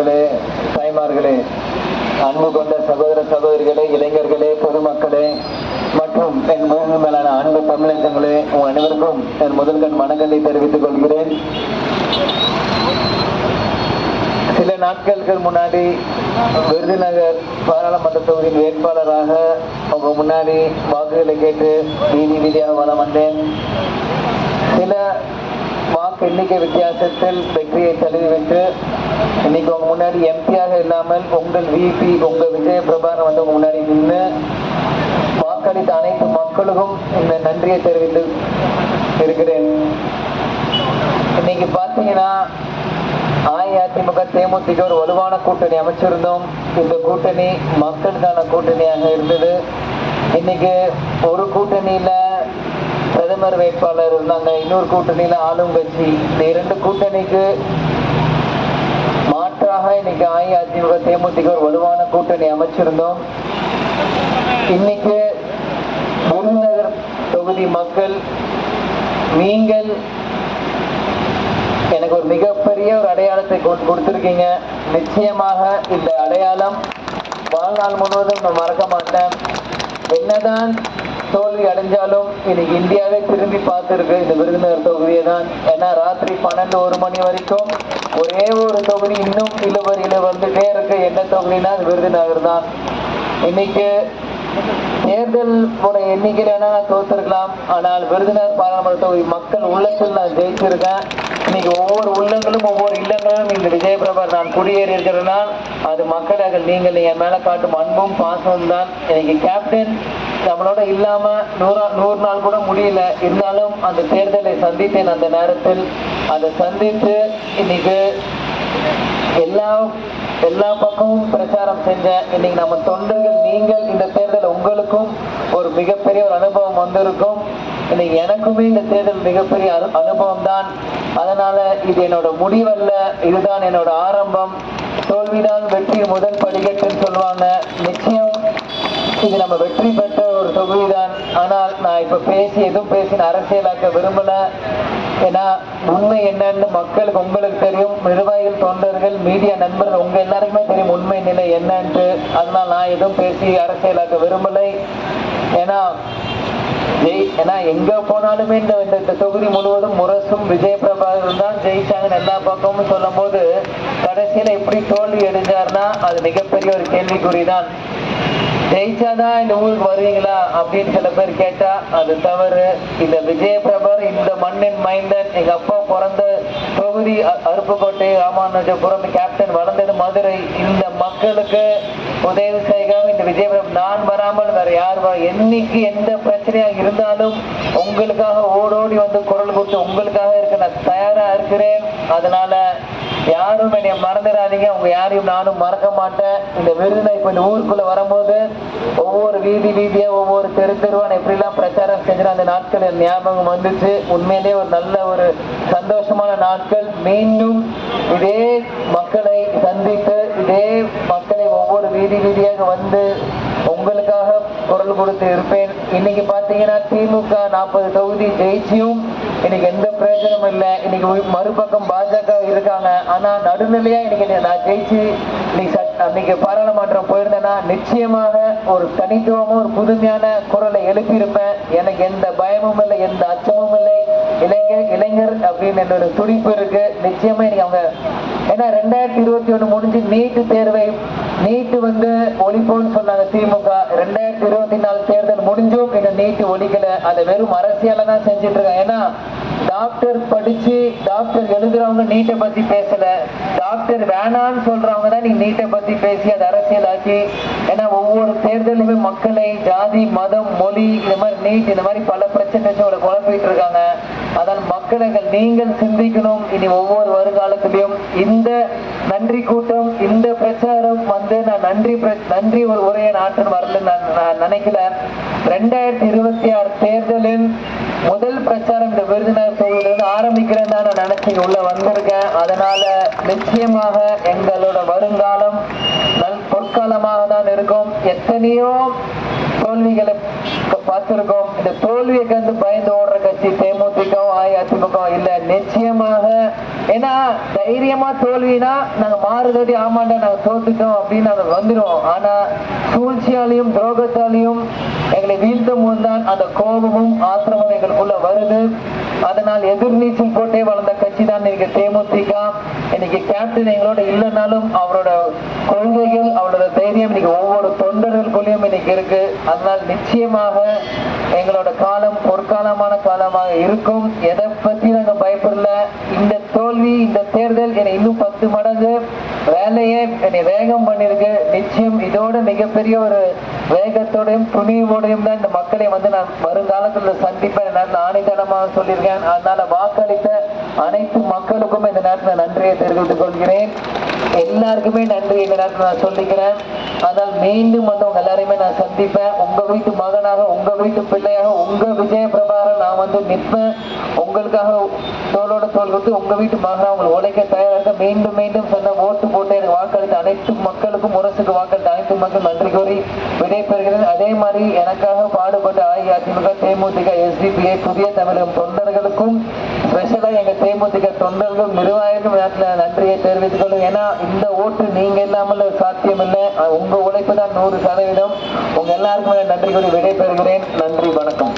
பெரியவர்களே தாய்மார்களே அன்பு கொண்ட சகோதர சகோதரிகளே இளைஞர்களே பொதுமக்களே மற்றும் என் மூன்று மேலான அன்பு தமிழகங்களே உங்கள் அனைவருக்கும் என் முதல்கண் வணக்கத்தை தெரிவித்துக் கொள்கிறேன். சில நாட்களுக்கு முன்னாடி விருதுநகர் பாராளுமன்ற தொகுதியின் வேட்பாளராக உங்க முன்னாடி வாக்குகளை கேட்டு வீதி வீதியாக வளம் வந்தேன். சில வாக்கு எண்ணிக்கை வித்தியாசத்தில் வெற்றியை தழுவி வென்று இன்னைக்கு உங்க முன்னாடி எம்பியாக இல்லாமல் உங்கள் விபி உங்க விஜய வந்து உங்க முன்னாடி நின்று வாக்களித்த அனைத்து மக்களுக்கும் இந்த நன்றியை தெரிவித்து இருக்கிறேன். இன்னைக்கு பாத்தீங்கன்னா அஇஅதிமுக தேமுதிக ஒரு வலுவான கூட்டணி அமைச்சிருந்தோம். இந்த கூட்டணி மக்களுக்கான கூட்டணியாக இருந்தது. இன்னைக்கு ஒரு கூட்டணியில பிரதமர் வேட்பாளர் இருந்தாங்க. இன்னொரு கூட்டணியில ஆளும் கட்சி இந்த இரண்டு கூட்டணிக்கு மாற்றாக இன்னைக்கு அஇஅதிமுக தேமுதிக ஒரு வலுவான கூட்டணி அமைச்சிருந்தோம். இன்னைக்கு விருதுநகர் தொகுதி மக்கள் நீங்கள் எனக்கு ஒரு மிகப்பெரிய ஒரு அடையாளத்தை கொடுத்துருக்கீங்க. நிச்சயமாக இந்த அடையாளம் வாழ்நாள் முழுவதும் நான் மறக்க மாட்டேன். என்னதான் தோல்வி அடைஞ்சாலும் இன்னைக்கு இந்தியாவே திரும்பி பார்த்துருக்கு இந்த விருதுநகர் தொகுதியை தான் ஏன்னா ராத்திரி பன்னெண்டு ஒரு மணி வரைக்கும் ஒரே ஒரு தொகுதி இன்னும் இழுவரியில வந்துட்டே இருக்கு. என்ன தொகுதினா அது விருதுநகர் தான். இன்னைக்கு தேர்தல் போன எண்ணிக்கையில் நான் தோத்திருக்கலாம்? ஆனால் விருதுநகர் பாராளுமன்ற தொகுதி மக்கள் உள்ளத்தில் நான் ஜெயிச்சிருக்கேன். இன்னைக்கு ஒவ்வொரு உள்ளங்களும் ஒவ்வொரு இல்லங்களும் இந்த விஜயபிரபர் நான் குடியேறி இருக்கிறேன்னா அது மக்களாக நீங்கள் என் மேல காட்டும் அன்பும் பாசமும் தான். இன்னைக்கு கேப்டன் நம்மளோட இல்லாம நூறா நூறு நாள் கூட முடியல. இருந்தாலும் அந்த தேர்தலை சந்தித்தேன் அந்த நேரத்தில். அதை சந்தித்து இன்னைக்கு எல்லா எல்லா பக்கமும் பிரச்சாரம் செஞ்சேன் இன்னைக்கு நம்ம தொண்டர்கள் நீங்கள் இந்த தேர்தல் உங்களுக்கும் ஒரு மிகப்பெரிய ஒரு அனுபவம் வந்திருக்கும். இன்னைக்கு எனக்குமே இந்த தேர்தல் மிகப்பெரிய அனு- அனுபவம் தான் அதனால இது என்னோட முடிவல்ல. இதுதான் என்னோட ஆரம்பம். தோல்விதான் வெற்றி முதல் படிக்கட்டுன்னு சொல்லுவாங்க. நிச்சயம் இது நம்ம வெற்றி பெற்ற ஒரு தொகுதிதான். ஆனால் நான் இப்ப பேசி எதுவும் பேசி அரசியலாக்க விரும்பல. ஏன்னா உண்மை என்னன்னு மக்களுக்கு உங்களுக்கு தெரியும். நிர்வாகிகள் தொண்டர்கள் மீடியா நண்பர்கள் உங்க எல்லாருக்குமே தெரியும் உண்மை நிலை என்னன்ட்டு. அதனால நான் எதுவும் பேசி அரசியலாக்க விரும்பலை. ஏன்னா ஜெய் ஏன்னா எங்க போனாலுமே இந்த இந்த தொகுதி முழுவதும் முரசும் விஜய் பிரபாகரன் தான் ஜெயிச்சாங்கன்னு எல்லா பக்கமும் சொல்லும் போது கடைசியில எப்படி தோல்வி அடைஞ்சாருன்னா அது மிகப்பெரிய ஒரு கேள்விக்குறி தான் ஜெயிச்சாதான் இந்த ஊருக்கு வருவீங்களா அப்படின்னு சில பேர் கேட்டா அது தவறு. இந்த விஜய பிரபர் இந்த மண்ணின் மைந்தன் எங்க அப்பா பிறந்த தொகுதி அருப்புக்கோட்டை ராமானுஜபுரம் கேப்டன் வளர்ந்தது மதுரை. இந்த மக்களுக்கு உதவி செய்யாம இந்த விஜயபுரம் நான் வராமல் வேற யார் வர என்னைக்கு எந்த பிரச்சனையா இருந்தாலும் உங்களுக்காக ஓடோடி வந்து குரல் கொடுத்து உங்களுக்காக இருக்க நான் தயாரா இருக்கிறேன். அதனால யாரும் என்னை மறந்துடாதீங்க. உங்க யாரையும் நானும் மறக்க மாட்டேன். இந்த விருதுனை இப்ப இந்த ஊருக்குள்ள வரும்போது ஒவ்வொரு வீதி வீதியா ஒவ்வொரு தெரு தெருவான எப்படிலாம் பிரச்சாரம் செஞ்சு அந்த நாட்கள் என் ஞாபகம் வந்துச்சு. உண்மையிலே ஒரு நல்ல ஒரு சந்தோஷமான நாட்கள். மீண்டும் இதே மக்களை சந்தித்து இதே மக்களை ஒவ்வொரு வீதி வீதியாக வந்து உங்களுக்காக குரல் கொடுத்து இருப்பேன். இன்னைக்கு பாத்தீங்கன்னா திமுக நாற்பது தொகுதி ஜெயிச்சியும் இன்னைக்கு எந்த பிரயோஜனமும் இல்லை. இன்னைக்கு மறுபக்கம் பாஜக இருக்காங்க. ஆனா நடுநிலையா இன்னைக்கு நான் ஜெயிச்சு இன்னைக்கு அன்னைக்கு பாராளுமன்றம் போயிருந்தேன்னா நிச்சயமாக ஒரு தனித்துவமும் ஒரு புதுமையான குரலை எழுப்பியிருப்பேன். எனக்கு எந்த பயமும் இல்லை எந்த அச்சமும் இல்லை. இளைஞர் இளைஞர் அப்படின்னு என்னோட துடிப்பு இருக்கு. நிச்சயமா இன்னைக்கு அவங்க ஏன்னா ரெண்டாயிரத்தி இருபத்தி ஒண்ணு முடிஞ்சு நீட்டு தேர்வை நீட்டு வந்து ஒழிப்போம்னு சொன்னாங்க திமுக ரெண்டாயிரத்தி இருபத்தி நாலு தேர்தல் முடிஞ்சும் இந்த நீட்டு ஒழிக்கல. அதை வெறும் அரசியல தான் செஞ்சுட்டு இருக்காங்க ஏன்னா டாக்டர் படிச்சு டாக்டர் எழுதுறவங்க நீட்டை பத்தி பேசல. டாக்டர் வேணான்னு சொல்றவங்க தான் நீ நீட்டை பத்தி பேசி அதை அரசியலாக்கி ஏன்னா ஒவ்வொரு தேர்தலுமே மக்களை ஜாதி மதம் மொழி இந்த மாதிரி நீட் இந்த மாதிரி பல பிரச்சனை அவங்களை குழப்பிட்டு இருக்காங்க அதன் மக்களுக்கு நீங்கள் சிந்திக்கணும். இனி ஒவ்வொரு வருங்காலத்திலையும் இந்த நன்றி கூட்டம் இந்த பிரச்சாரம் வந்து நான் நன்றி பிர- நன்றி ஒரு உரையை நாட்டின் வரல நான் நினைக்கல. ரெண்டாயிரத்தி இருபத்தி ஆறு தேர்தலின் முதல் பிரச்சாரம் இந்த விருதுநகர் தொகுதியிலிருந்து ஆரம்பிக்கிறேன் தான் நான் நினைச்சு உள்ள வந்திருக்கேன். அதனால நிச்சயமாக எங்களோட வருங்காலம் நல் பொற்காலமாக தான் இருக்கும். எத்தனையோ தோல்விகளை பார்த்திருக்கோம். இந்த தோல்வியை கண்டு பயந்து ஓடுற கட்சி தேமுதிக அஇஅதிமுக இல்ல. நிச்சயமாக ஏன்னா தைரியமா தோல்வினா நாங்க மாறுதடி ஆமாண்டா நாங்க தோத்துட்டோம் அப்படின்னு நாங்க வந்துடுவோம் ஆனா சூழ்ச்சியாலையும் துரோகத்தாலையும் எங்களை வீழ்த்தும் போது அந்த கோபமும் ஆத்திரமும் எங்களுக்குள்ள வருது. அதனால் எதிர்நீச்சல் போட்டே வளர்ந்த கட்சி தான் இன்னைக்கு தேமுதிக. இன்னைக்கு கேப்டன் எங்களோட இல்லைனாலும் அவரோட கொள்கைகள் அவரோட தைரியம் இன்னைக்கு ஒவ்வொரு தொண்டர்களுக்குள்ளேயும் இன்னைக்கு இருக்கு. அதனால் நிச்சயமாக எங்களோட காலம் பொற்காலமான காலமாக இருக்கும். எதை பத்தி தோல்வி இந்த தேர்தல் என்னை இன்னும் பத்து மடங்கு வேலையை என்னை வேகம் பண்ணிருக்கு. நிச்சயம் இதோட மிகப்பெரிய ஒரு வேகத்தோடையும் துணிவோடையும் தான் இந்த மக்களை வந்து நான் வருங்காலத்தில் சந்திப்பேன் நான் ஆணித்தனமாக சொல்லியிருக்கேன். அதனால வாக்களித்த அனைத்து மக்களுக்கும் இந்த நேரத்தில் நன்றியை தெரிவித்துக் கொள்கிறேன். எல்லாருக்குமே நன்றி இந்த நேரத்தில் நான் சொல்லிக்கிறேன். ஆனால் மீண்டும் வந்து உங்க எல்லாரையுமே நான் சந்திப்பேன். உங்க வீட்டு மகனாக உங்க வீட்டு பிள்ளையாக உங்க விஜய பிரபாரம் நான் வந்து நிற்பேன் உங்களுக்காக தோளோட தோல் வந்து உங்க வீட்டு மகனா உங்களை உழைக்க தயாராக மீண்டும் மீண்டும் சொன்ன ஓட்டு போட்டு எனக்கு வாக்களித்த அனைத்து மக்களுக்கும் முரசுக்கு வாக்களித்த அனைத்து மக்கள் நன்றி கூறி விடைபெறுகிறேன். அதே மாதிரி எனக்காக பாடுபட்ட அஇஅதிமுக தேமுதிக எஸ்டிபிஐ புதிய தமிழகம் தொண்டர்களுக்கும் ஸ்பெஷலாக எங்கள் தேமுதிக தொண்டர்கள் நிர்வாகிகள் நேரத்துல நன்றியை தெரிவித்துக் கொள்ளும். ஏன்னா இந்த ஓட்டு நீங்கள் இல்லாமல் சாத்தியம் இல்லை உங்கள் உழைப்பு தான் நூறு சதவீதம். உங்கள் எல்லாருக்குமே நன்றி கூறி விடைபெறுகிறேன். நன்றி வணக்கம்.